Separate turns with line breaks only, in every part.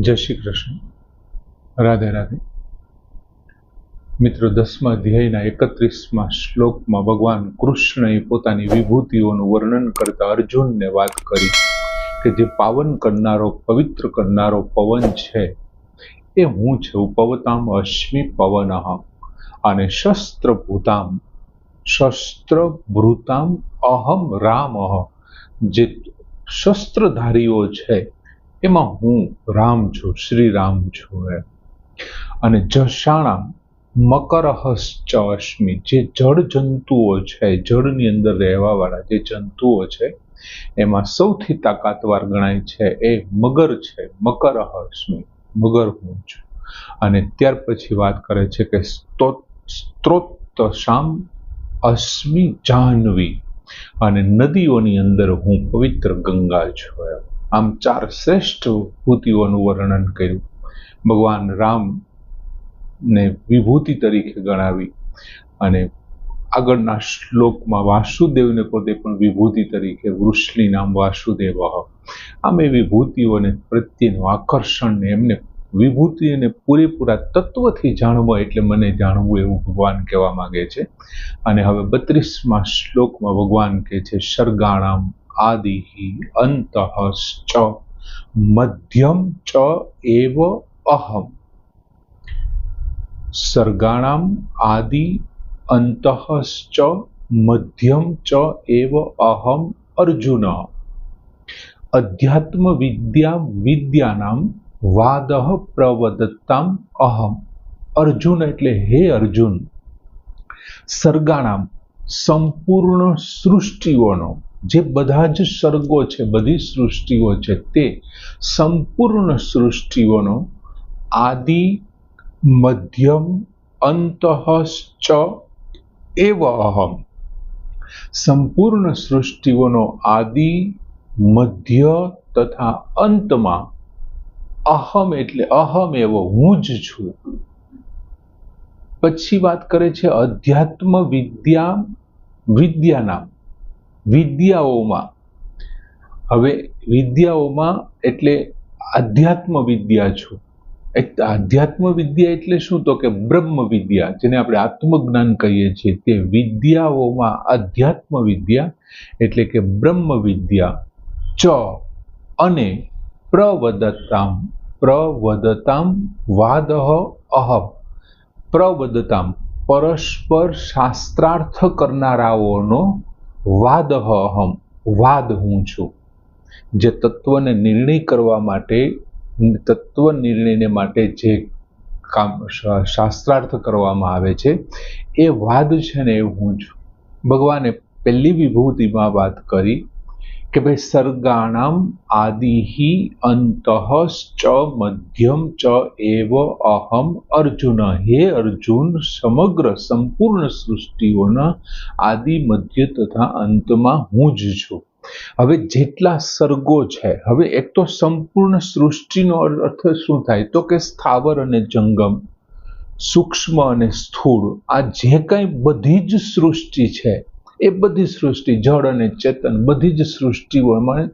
જય શ્રી કૃષ્ણ. રાધે રાધે. મિત્રો, દસમા અધ્યાયના એકત્રીસમાં શ્લોકમાં ભગવાન કૃષ્ણએ પોતાની વિભૂતિઓનું વર્ણન કરતા અર્જુનને વાત કરી કે જે પાવન કરનારો, પવિત્ર કરનારો પવન છે, એ હું છું. પવતામ અશ્મિ પવન. અને શસ્ત્ર શસ્ત્રભૂતામ શસ્ત્રભૃતામ અહમ રામ. જે શસ્ત્રધારીઓ છે એમાં હું રામ છું, શ્રી રામ છું એમ. અને જશાણા મકરહશ્ચ અશ્મિ જે જળ જંતુઓ છે, જળની અંદર રહેવાવાળા જે જંતુઓ છે, એમાં સૌથી તાકાતવાર ગણાય છે એ મગર છે મકર મગર હું છું. અને ત્યાર પછી વાત કરે છે કે સ્ત્રોત શામ અશ્મિ જાહ્નવી અને નદીઓની અંદર હું પવિત્ર ગંગા છું એમ. આમ ચાર શ્રેષ્ઠ ભૂતિઓનું વર્ણન કર્યું. ભગવાન રામ ને વિભૂતિ તરીકે ગણાવી અને આગળના શ્લોકમાં વાસુદેવને પોતે પણ વિભૂતિ તરીકે વૃષ્ણિ નામ વાસુદેવ. આમ એ વિભૂતિઓને પ્રત્યેનું આકર્ષણ ને એમને વિભૂતિ અને પૂરેપૂરા તત્વથી જાણવા એટલે મને જાણવું એવું ભગવાન કહેવા માંગે છે. અને હવે બત્રીસમાં શ્લોકમાં ભગવાન કહે છે સર્ગાણામ આદિ અંત ચ મધ્યમ ચ એવ અહમ સર્ગાણામ આદિ અંતઃશ્ચ મધ્યમ ચ એવ અહમ અર્જુન અધ્યાત્મ વિદ્યા વિદ્યાનામ વાદ પ્રવદત્તામ અહમ અર્જુન એટલે હે અર્જુન સર્ગાણામ સંપૂર્ણ સૃષ્ટિઓનો જે બધા જ સર્ગો છે, બધી સૃષ્ટિઓ છે, તે સંપૂર્ણ સૃષ્ટિઓનો આદિ, મધ્યમ, અંતઃશ્ચ એવ અહમ. સંપૂર્ણ સૃષ્ટિઓનો આદિ, મધ્ય તથા અંતમાં અહમ એટલે અહમ એવો હું જ છું. પછી વાત કરે છે અધ્યાત્મ વિદ્યા વિદ્યાના વિદ્યાઓમાં. હવે વિદ્યાઓમાં એટલે આધ્યાત્મ વિદ્યા છું આધ્યાત્મ વિદ્યા એટલે શું? તો કે બ્રહ્મ વિદ્યા જેને આપણે આત્મજ્ઞાન કહીએ છીએ. તે વિદ્યાઓમાં આધ્યાત્મ વિદ્યા એટલે કે બ્રહ્મ વિદ્યા ચ, અને પ્રવદતામ પ્રવદતામ વાદહ અહમ. પ્રવદતામ પરસ્પર શાસ્ત્રાર્થ કરનારાઓનો વાદ અહમ, વાદ હું છું. જે તત્વને નિર્ણય કરવા માટે, તત્વ નિર્ણયને માટે જે કામ શાસ્ત્રાર્થ કરવામાં આવે છે, એ વાદ છે ને એ હું છું. ભગવાને પહેલી વિભૂતિમાં વાત કરી કે ભાઈ સર્ગાણામ આદિ અંતઃ ચ મધ્યમ ચ એવ અહમ અર્જુન. હે અર્જુન, સમગ્ર સંપૂર્ણ સૃષ્ટિઓના આદિ, મધ્ય તથા અંતમાં હું જ છું. હવે જેટલા સર્ગો છે, હવે એક તો સંપૂર્ણ સૃષ્ટિનો અર્થ શું થાય? તો કે સ્થાવર અને જંગમ, સૂક્ષ્મ અને સ્થૂળ, આ જે કાંઈ બધી જ સૃષ્ટિ છે એ બધી સૃષ્ટિ, જળ અને ચેતન બધી જ સૃષ્ટિઓમાં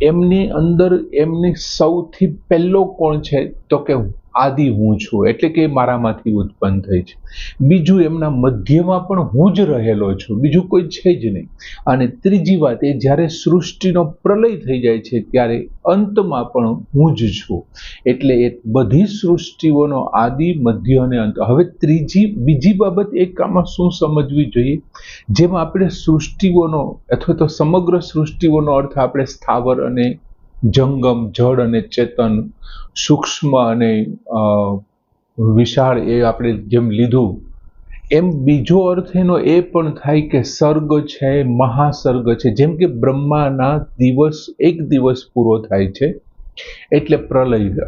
એમની અંદર એમની સૌથી પહેલો કોણ છે? તો કે આદિ હું છું, એટલે કે મારામાંથી ઉત્પન્ન થઈ છે. બીજું એમના મધ્યમાં પણ હું જ રહેલો છું, બીજું કોઈ છે જ નહીં. અને ત્રીજી વાત એ, જ્યારે સૃષ્ટિનો પ્રલય થઈ જાય છે, ત્યારે અંતમાં પણ હું જ છું. એટલે એ બધી સૃષ્ટિઓનો આદિ, મધ્ય અને અંત. હવે ત્રીજી, બીજી બાબત એક આમાં શું સમજવી જોઈએ? જેમાં આપણે સૃષ્ટિઓનો અથવા તો સમગ્ર સૃષ્ટિઓનો અર્થ આપણે સ્થાવર અને જંગમ, જળ અને ચેતન, સૂક્ષ્મ અને વિશાળ એ આપણે જેમ લીધું, એમ બીજો અર્થ એનો એ પણ થાય કે સર્ગ છે, મહાસર્ગ છે. જેમ કે બ્રહ્માના દિવસ એક દિવસ પૂરો થાય છે, એટલે પ્રલય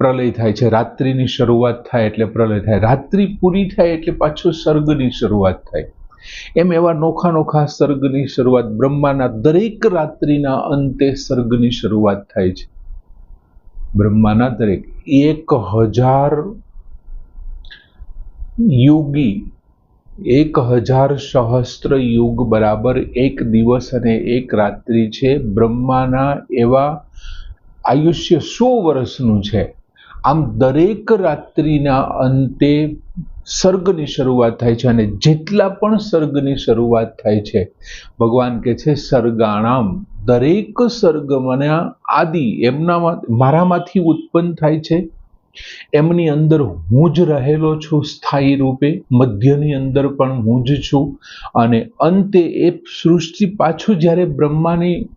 પ્રલય થાય છે. રાત્રિની શરૂઆત થાય એટલે પ્રલય થાય. રાત્રિ પૂરી થાય એટલે પાછો સર્ગની શરૂઆત થાય. એમ એવા નોખા નોખા સર્ગની શરૂઆત, બ્રહ્માના દરેક રાત્રિના અંતે સર્ગની શરૂઆત થાય છે. બ્રહ્માના દરેક એક હજાર યુગી, એક હજાર સહસ્ત્ર યુગ બરાબર એક દિવસ અને એક રાત્રિ છે. બ્રહ્માના એવા આયુષ્ય સો વર્ષનું છે. આમ દરેક રાત્રિના અંતે સર્ગની શરૂઆત થાય છે અને જેટલા પણ સર્ગની શરૂઆત થાય છે, ભગવાન કે છે સર્ગાણામ દરેક સર્ગ મને આદિ એમનામાં, મારામાંથી ઉત્પન્ન થાય છે. એમની અંદર હું જ રહેલો છું સ્થાયી રૂપે, મધ્યની અંદર પણ હું જ છું. અને અંતે એ સૃષ્ટિ પાછું જ્યારે બ્રહ્માની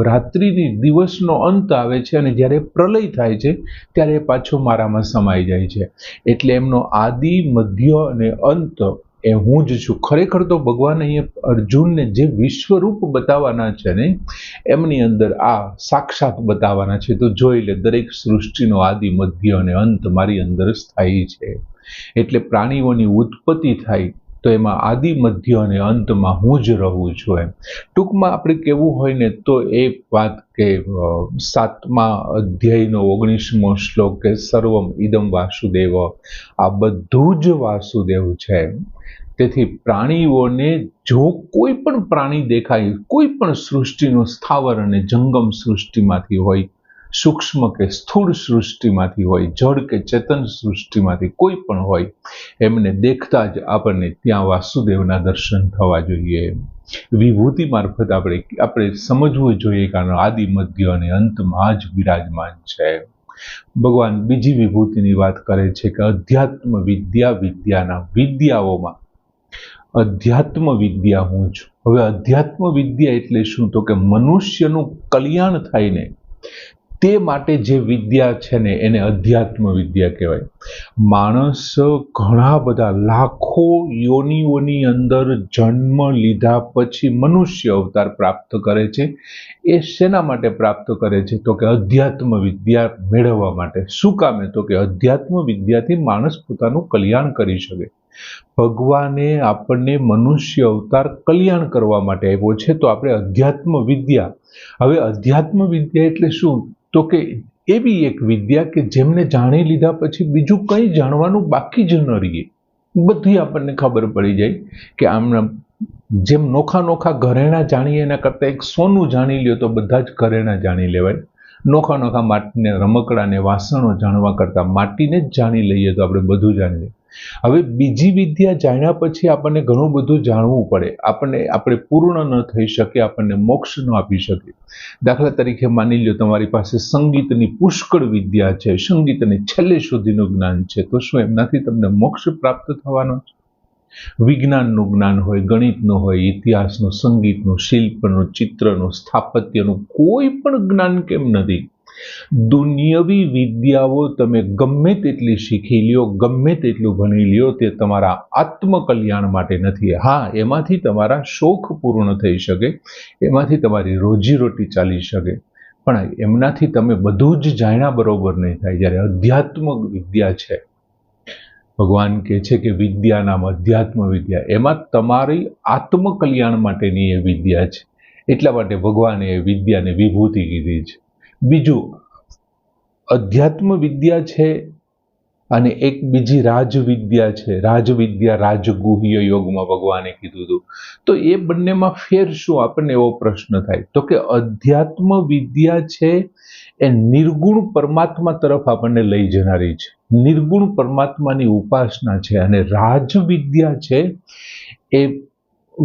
રાત્રિની દિવસનો અંત આવે છે અને જ્યારે પ્રલય થાય છે, ત્યારે પાછું મારામાં સમાઈ જાય છે. એટલે એમનો આદિ, મધ્ય અને અંત એ હું જ છું. ખરેખર તો ભગવાન અહીંયા અર્જુનને જે વિશ્વરૂપ બતાવવાના છે ને, એમની અંદર આ સાક્ષાત બતાવવાના છે. તો જોઈ લે, દરેક સૃષ્ટિનો આદિ, મધ્ય અને અંત મારી અંદર સ્થાયી છે. એટલે પ્રાણીઓની ઉત્પત્તિ થાય તો એમાં આદિ, મધ્ય અને અંતમાં હું જ રહું છું એમ. ટૂંકમાં આપણે કેવું હોય ને તો એ વાત કે સાતમા અધ્યાયનો ઓગણીસમો શ્લોક કે સર્વમ ઇદમ વાસુદેવ, આ બધું જ વાસુદેવ છે તેથી પ્રાણીઓને જો કોઈ પણ પ્રાણી દેખાય, કોઈ પણ સૃષ્ટિનું સ્થાવર અને જંગમ સૃષ્ટિમાંથી હોય સૂક્ષ્મ કે સ્થૂળ સૃષ્ટિમાંથી હોય, જળ કે ચેતન સૃષ્ટિમાંથી કોઈ પણ હોય, એમને દેખતા જ આપણને ત્યાં વાસુદેવના દર્શન થવા જોઈએ. વિભૂતિ મારફત આપણે આપણે સમજવું જોઈએ કારણ આદિ મધ્ય અને અંતમાં જ બિરાજમાન છે. ભગવાન બીજી વિભૂતિની વાત કરે છે કે અધ્યાત્મ વિદ્યા વિદ્યાના વિદ્યાઓમાં, અધ્યાત્મ વિદ્યા હું છું. હવે અધ્યાત્મ વિદ્યા એટલે શું? તો કે મનુષ્યનું કલ્યાણ થાય ને તે માટે જે વિદ્યા છે ને, એને અધ્યાત્મ વિદ્યા કહેવાય. માણસ ઘણા બધા લાખો યોનિઓની અંદર જન્મ લીધા પછી મનુષ્ય અવતાર પ્રાપ્ત કરે છે. એ શેના માટે પ્રાપ્ત કરે છે? તો કે અધ્યાત્મ વિદ્યા મેળવવા માટે. શું કામે તો કે અધ્યાત્મ વિદ્યાથી માણસ પોતાનું કલ્યાણ કરી શકે. ભગવાને આપણને મનુષ્ય અવતાર કલ્યાણ કરવા માટે આવ્યો છે. તો આપણે અધ્યાત્મ વિદ્યા. હવે અધ્યાત્મ વિદ્યા એટલે શું? તો કે એવી એક વિદ્યા કે જેમને જાણી લીધા પછી બીજું કંઈ જાણવાનું બાકી જ ન રહીએ. બધી આપણને ખબર પડી જાય કે આમ જેમ નોખા નોખા ઘરેણા જાણીએ એના કરતાં એક સોનું જાણી લ્યો તો બધા જ ઘરેણા જાણી લેવાય. નોખા નોખા માટીને રમકડાને વાસણો જાણવા કરતાં માટીને જ જાણી લઈએ તો આપણે બધું જાણી લઈએ હવે બીજી વિદ્યા જાણ્યા પછી આપણને ઘણું બધું જાણવું પડે. આપણને, આપણે પૂર્ણ ન થઈ શકે, આપણને મોક્ષ ન આપી શકે. દાખલા તરીકે માની લો તમારી પાસે સંગીતની પુષ્કળ વિદ્યા છે. સંગીતને છેલ્લે સુધીનું જ્ઞાન છે. તો શું એમનાથી તમને મોક્ષ પ્રાપ્ત થવાનો છે? વિજ્ઞાનનું જ્ઞાન હોય, ગણિતનું હોય, ઇતિહાસનું, સંગીતનું, શિલ્પનું, ચિત્રનું, સ્થાપત્યનું કોઈ પણ જ્ઞાન કેમ નથી? દુનિયવી વિદ્યાઓ તમે ગમે તેટલી શીખી લ્યો, ગમે તેટલું ભણી લ્યો, તે તમારા આત્મકલ્યાણ માટે નથી. હા, એમાંથી તમારા શોખ પૂર્ણ થઈ શકે, એમાંથી તમારી રોજીરોટી ચાલી શકે. પણ એમનાથી તમે બધું જ જાણ્યા બરોબર નહીં થાય, જ્યારે અધ્યાત્મ વિદ્યા છે. ભગવાન કહે છે કે વિદ્યા નામ અધ્યાત્મ વિદ્યા. એમાં તમારી આત્મકલ્યાણ માટેની એ વિદ્યા છે. એટલા માટે ભગવાને એ વિદ્યાને વિભૂતિ કીધી છે. બીજું, અધ્યાત્મ વિદ્યા છે અને એક બીજી રાજવિદ્યા છે. રાજવિદ્યા રાજગુહ્ય યોગમાં ભગવાને કીધું હતું. તો એ બંનેમાં ફેર શું? આપણને એવો પ્રશ્ન થાય. તો કે અધ્યાત્મ વિદ્યા છે એ નિર્ગુણ પરમાત્મા તરફ આપણને લઈ જનારી છે. નિર્ગુણ પરમાત્માની ઉપાસના છે અને રાજવિદ્યા છે, એ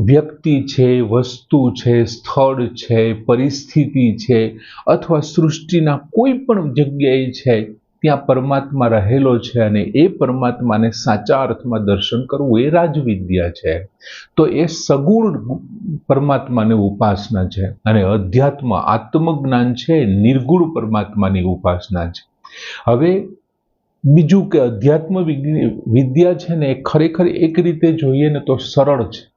વ્યક્તિ છે, વસ્તુ છે, સ્થળ છે, પરિસ્થિતિ છે અથવા સૃષ્ટિના કોઈ પણ જગ્યાએ છે, ત્યાં પરમાત્મા રહેલો છે અને એ પરમાત્માને સાચા અર્થમાં દર્શન કરવું એ રાજવિદ્યા છે. તો એ સગુણ પરમાત્માની ઉપાસના છે અને અધ્યાત્મ આત્મજ્ઞાન છે, નિર્ગુણ પરમાત્માની ઉપાસના છે. હવે બીજું કે અધ્યાત્મ વિદ્યા છે ને એ ખરેખર એક રીતે જોઈએ ને તો સરળ છે.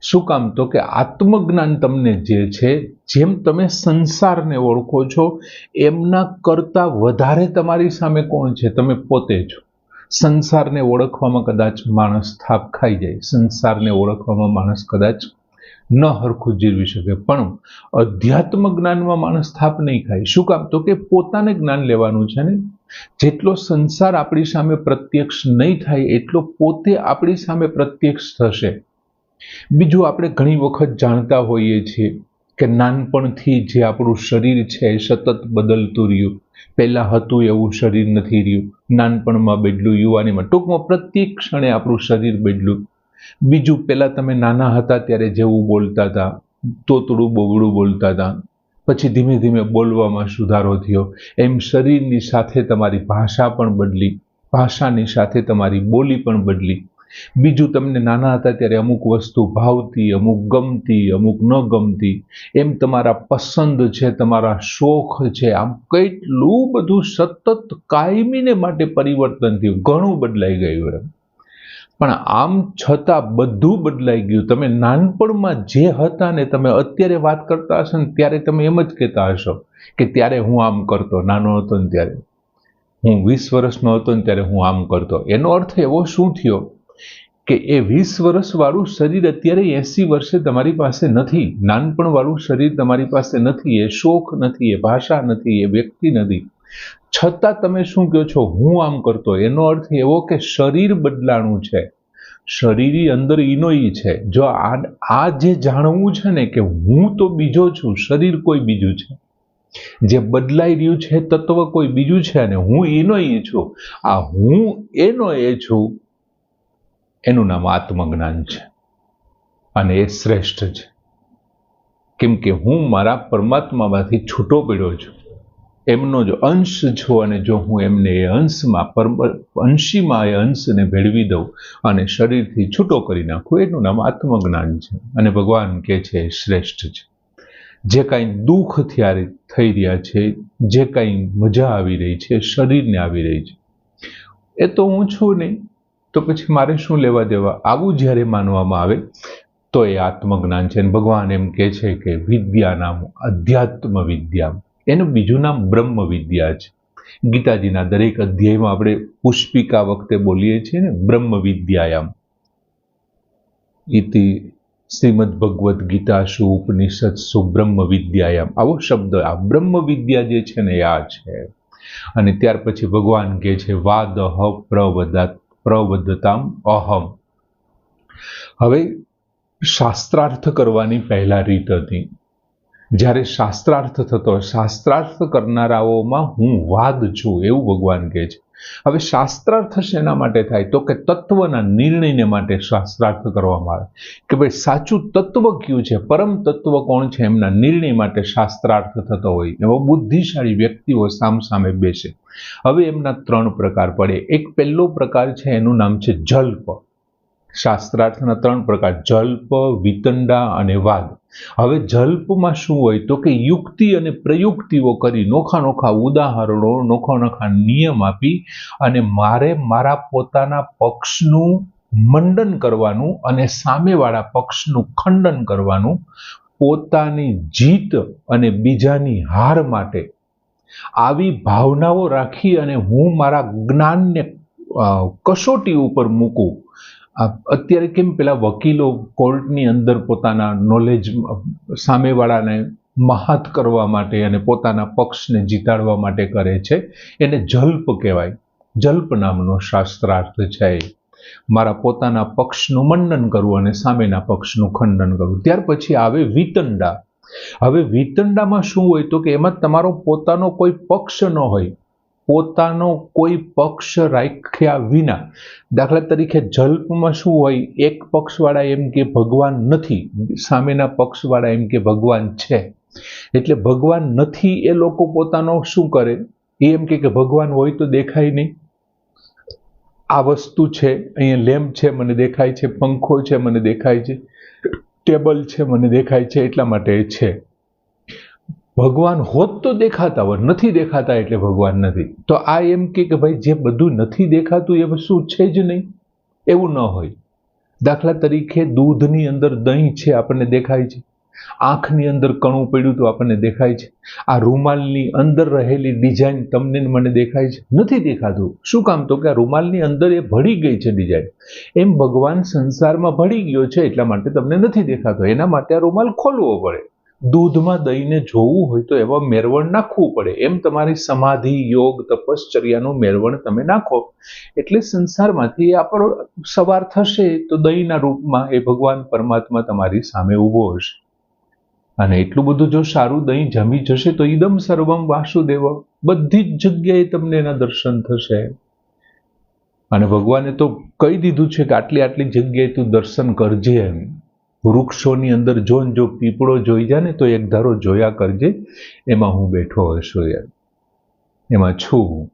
શું કામ? તો કે આત્મજ્ઞાન તમને જે છે, જેમ તમે સંસારને ઓળખો છો, એમના કરતાં વધારે તમારી સામે કોણ છે? તમે પોતે છો. સંસારને ઓળખવામાં કદાચ માણસ થાપ ખાઈ જાય. સંસારને ઓળખવામાં માણસ કદાચ ન હરખું જીરવી શકે. પણ અધ્યાત્મ જ્ઞાનમાં માણસ થાપ નહીં ખાય. શું કામ? તો કે પોતાને જ્ઞાન લેવાનું છે ને? જેટલો સંસાર આપણી સામે પ્રત્યક્ષ નહીં થાય, એટલો પોતે આપણી સામે પ્રત્યક્ષ થશે. બીજું આપણે ઘણી વખત જાણતા હોઈએ છીએ કે નાનપણથી જે આપણું શરીર છે એ સતત બદલતું રહ્યું. પહેલાં હતું એવું શરીર નથી રહ્યું. નાનપણમાં બદલ્યું, યુવાનીમાં. ટૂંકમાં પ્રત્યેક ક્ષણે આપણું શરીર બદલ્યું. બીજું, પહેલાં તમે નાના હતા ત્યારે જેવું બોલતા હતા, તોતડું બોગડું બોલતા હતા. પછી ધીમે ધીમે બોલવામાં સુધારો થયો. એમ શરીરની સાથે તમારી ભાષા પણ બદલી, ભાષાની સાથે તમારી બોલી પણ બદલી. બીજું તમને નાના હતા ત્યારે અમુક વસ્તુ ભાવતી, અમુક ગમતી, અમુક ન ગમતી. એમ તમારા પસંદ છે, તમારા શોખ છે, આમ કેટલું બધું સતત કાયમીને માટે પરિવર્તન થયું. ઘણું બદલાઈ ગયું એમ. પણ આમ છતાં બધું બદલાઈ ગયું. તમે નાનપણમાં જે હતા ને તમે અત્યારે વાત કરતા હશો ને ત્યારે તમે એમ જ કહેતા હશો કે ત્યારે હું આમ કરતો, નાનો હતો ને ત્યારે. હું વીસ વર્ષનો હતો ને ત્યારે હું આમ કરતો. એનો અર્થ એવો શું થયો કે એ વીસ વર્ષવાળું શરીર અત્યારે એસી વર્ષે તમારી પાસે નથી. નાનપણવાળું શરીર તમારી પાસે નથી. એ શોખ નથી, એ ભાષા નથી, એ વ્યક્તિ નથી. છતાં તમે શું કહો છો? હું આમ કરતો. એનો અર્થ એવો કે શરીર બદલાણું છે. શરીરની અંદર ઇનોઈ છે. જો આ આ જે જાણવું છે ને કે હું તો બીજો છું, શરીર કોઈ બીજું છે. જે બદલાઈ રહ્યું છે, તત્વ કોઈ બીજું છે અને હું એનો એ છું. આ હું એનો એ છું. એનું નામ આત્મજ્ઞાન છે. અને એ શ્રેષ્ઠ છે. કેમ કે હું મારા પરમાત્મામાંથી છૂટો પડ્યો છું. એમનો જો અંશ છું અને જો હું એમને એ અંશમાં પરમ અંશીમાં એ અંશને ભેળવી દઉં અને શરીરથી છૂટો કરી નાખું, એનું નામ આત્મજ્ઞાન છે. અને ભગવાન કહે છે, એ શ્રેષ્ઠ છે. જે કાંઈ દુઃખ ત્યારે થઈ રહ્યા છે, જે કાંઈ મજા આવી રહી છે શરીરને આવી રહી છે. એ તો હું છું નહીં. તો પછી મારે શું લેવા દેવા? આવું જ્યારે માનવામાં આવે, તો એ આત્મજ્ઞાન છે. અને ભગવાન એમ કહે છે કે વિદ્યા નામ અધ્યાત્મ વિદ્યા એનું બીજું નામ બ્રહ્મ વિદ્યા છે. ગીતાજીના દરેક અધ્યાયમાં આપણે પુષ્પિકા વખતે બોલીએ છીએ ને બ્રહ્મ વિદ્યાયામ ઇતિ શ્રીમદ ભગવદ્ ગીતાસુ ઉપનિષદસુ બ્રહ્મ વિદ્યાયામ આવો શબ્દ, આ બ્રહ્મ વિદ્યા જે છે ને આ છે. અને ત્યાર પછી ભગવાન કહે છે વાદ પ્રવદા પ્રવદતામ અહમ. હવે શાસ્ત્રાર્થ કરવાની પહેલા રીત હતી. જ્યારે શાસ્ત્રાર્થ થતો શાસ્ત્રાર્થ કરનારાઓમાં હું વાદ છું એવું ભગવાન કહે છે. હવે શાસ્ત્રાર્થ શેના માટે થાય? તો કે તત્વના નિર્ણયને માટે શાસ્ત્રાર્થ કરવામાં આવે. કે ભાઈ સાચું તત્વ કયું છે? પરમ તત્વ કોણ છે? એમના નિર્ણય માટે શાસ્ત્રાર્થ થતો હોય. એવો બુદ્ધિશાળી વ્યક્તિઓ સામસામે બેસે. હવે એમના ત્રણ પ્રકાર પડે. એક પહેલો પ્રકાર છે, એનું નામ છે જલ્પ. શાસ્ત્રાર્થના ત્રણ પ્રકાર, જલ્પ, વિતંડા અને વાદ. હવે જલ્પમાં શું હોય તો કે યુક્તિ અને પ્રયુક્તિઓ કરી નોખા નોખા ઉદાહરણો, નોખા નોખા નિયમ આપી અને મારે મારા પોતાના પક્ષનું મંડન કરવાનું અને સામેવાળા પક્ષનું ખંડન કરવાનું પોતાની જીત અને બીજાની હાર માટે. આવી ભાવનાઓ રાખી અને હું મારા જ્ઞાનને કસોટી ઉપર મૂકું. અત્યારે કેમ પેલા વકીલો કોર્ટની અંદર પોતાના નોલેજ સામેવાળાને મહાત કરવા માટે અને પોતાના પક્ષને જીતાડવા માટે કરે છે. એને જલ્પ કહેવાય. જલ્પ નામનો શાસ્ત્રાર્થ છે મારા પોતાના પક્ષનું મંડન કરવું અને સામેના પક્ષનું ખંડન કરવું ત્યાર પછી આવે વિતંડા. હવે વિતંડામાં શું હોય તો કે એમાં તમારો પોતાનો કોઈ પક્ષ ન હોય. પોતાનો કોઈ પક્ષ રાખ્યા વિના. દાખલા તરીકે જલ્પમાં શું હોય, એક પક્ષવાળા એમ કે ભગવાન નથી, સામેના પક્ષવાળા એમ કે ભગવાન છે. એટલે ભગવાન નથી એ લોકો પોતાનો શું કરે? એ એમ કે ભગવાન હોય તો દેખાય નહીં. આ વસ્તુ છે, અહીંયા લેમ્પ છે, મને દેખાય છે, પંખો છે, મને દેખાય છે, ટેબલ છે, મને દેખાય છે, એટલા માટે છે. ભગવાન હોત તો દેખાતા હોય, નથી દેખાતા એટલે ભગવાન નથી. તો આ એમ કે ભાઈ જે બધું નથી દેખાતું એ વસ્તુ છે જ નહીં? એવું ન હોય. દાખલા તરીકે દૂધની અંદર દહીં છે, આપણને દેખાય છે. આંખની અંદર કણું પડ્યું તો આપણને દેખાય છે. આ રૂમાલની અંદર રહેલી ડિઝાઇન તમને મને દેખાય છે. નથી દેખાતું. શું કામ? તો કે આ રૂમાલની અંદર એ ભળી ગઈ છે ડિઝાઇન એમ ભગવાન સંસારમાં ભળી ગયો છે એટલા માટે તમને નથી દેખાતો. એના માટે આ રૂમાલ ખોલવો પડે. દૂધમાં દહીંને જોવું હોય તો એવા મેરવણ નાખવું પડે. એમ તમારી સમાધિ, યોગ, તપશ્ચર્યાનું મેરવણ તમે નાખો. એટલે સંસારમાંથી આપણો સવાર થશે તો દહીંના રૂપમાં એ ભગવાન પરમાત્મા તમારી સામે ઊભો હશે. અને એટલું બધું જો સારું દહીં જમી જશે તો ઈદમ સર્વમ વાસુદેવ. બધી જ જગ્યાએ તમને એના દર્શન થશે. અને ભગવાને તો કહી દીધું છે કે આટલી આટલી જગ્યાએ તું દર્શન કરજે એમ. વૃક્ષોની અંદર જો જો પીપળો જોઈ જાય ને તો એક ધારો જોયા કરજે, એમાં હું બેઠો હશો યાર એમાં છું હું.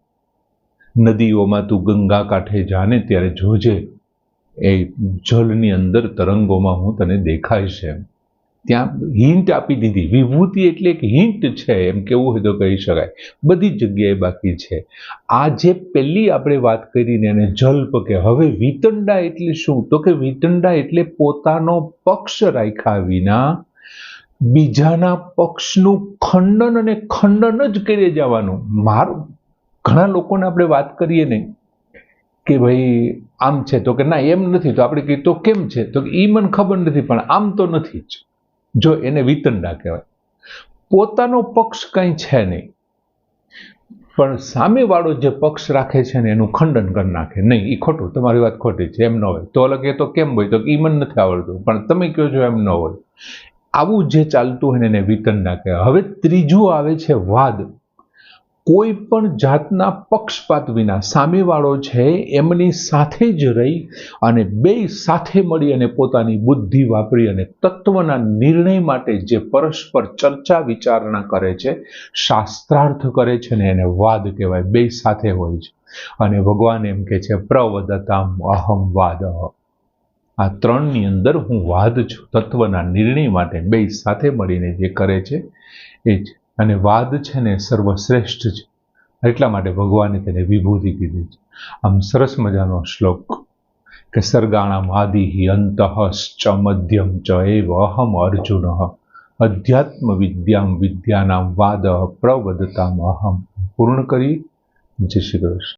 નદીઓમાં તું ગંગા કાંઠે જાને ત્યારે જોજે એ જળની અંદર તરંગોમાં હું તને દેખાય છે એમ. ત્યાં હિન્ટ આપી દીધી. વિભૂતિ એટલે એક હિન્ટ છે, એમ કેવું હોય તો કહી શકાય. બધી જગ્યાએ બાકી છે. આ જે પહેલી આપણે વાત કરીને એને જલ્પ કે હવે વિતંડા એટલે શું? તો કે વિતંડા એટલે પોતાનો પક્ષ રાખ્યા વિના બીજાના પક્ષનું ખંડન અને ખંડન જ કરી જવાનું મારું, ઘણા લોકોને આપણે વાત કરીએ ને કે ભાઈ, આમ છે તો કે ના, એમ નથી. તો આપણે કહીએ, તો કેમ છે? તો એ મને ખબર નથી, પણ આમ તો નથી જ. જો એને વિતંડા કહેવાય. પોતાનો પક્ષ કંઈ છે નહીં. પણ સામેવાળો જે પક્ષ રાખે છે ને એનું ખંડન કરી નાખે. નહીં એ ખોટું, તમારી વાત ખોટી છે, એમ ન હોય. તો અલગ એ તો કેમ હોય? તો એ મને નથી આવડતું. પણ તમે કહો છો એમ ન હોય. આવું જે ચાલતું હોય ને એને વિતંડા કહેવાય. હવે ત્રીજું આવે છે વાદ. કોઈ પણ જાતના પક્ષપાત વિના સામેવાળો છે, એમની સાથે જ રહી અને બે સાથે મળી અને પોતાની બુદ્ધિ વાપરી અને તત્વના નિર્ણય માટે જે પરસ્પર ચર્ચા વિચારણા કરે છે, શાસ્ત્રાર્થ કરે છે ને એને વાદ કહેવાય, બે સાથે હોય છે. અને ભગવાન એમ કે છે, પ્રવદતામ અહમ વાદ. આ ત્રણની અંદર હું વાદ છું, તત્વના નિર્ણય માટે બે સાથે મળીને જે કરે છે, એ જ. અને વાદ છે ને સર્વશ્રેષ્ઠ છે. એટલા માટે ભગવાને તેને વિભૂતિ કીધી છે. આમ સરસ મજાનો શ્લોક કે સર્ગાણામ આદિ અંત ચ મધ્યમ ચ એવ અહમ અર્જુન અધ્યાત્મ વિદ્યામ વિદ્યાનામ વાદ પ્રવદતામ અહમ. પૂર્ણ કરી. જય શ્રી કૃષ્ણ.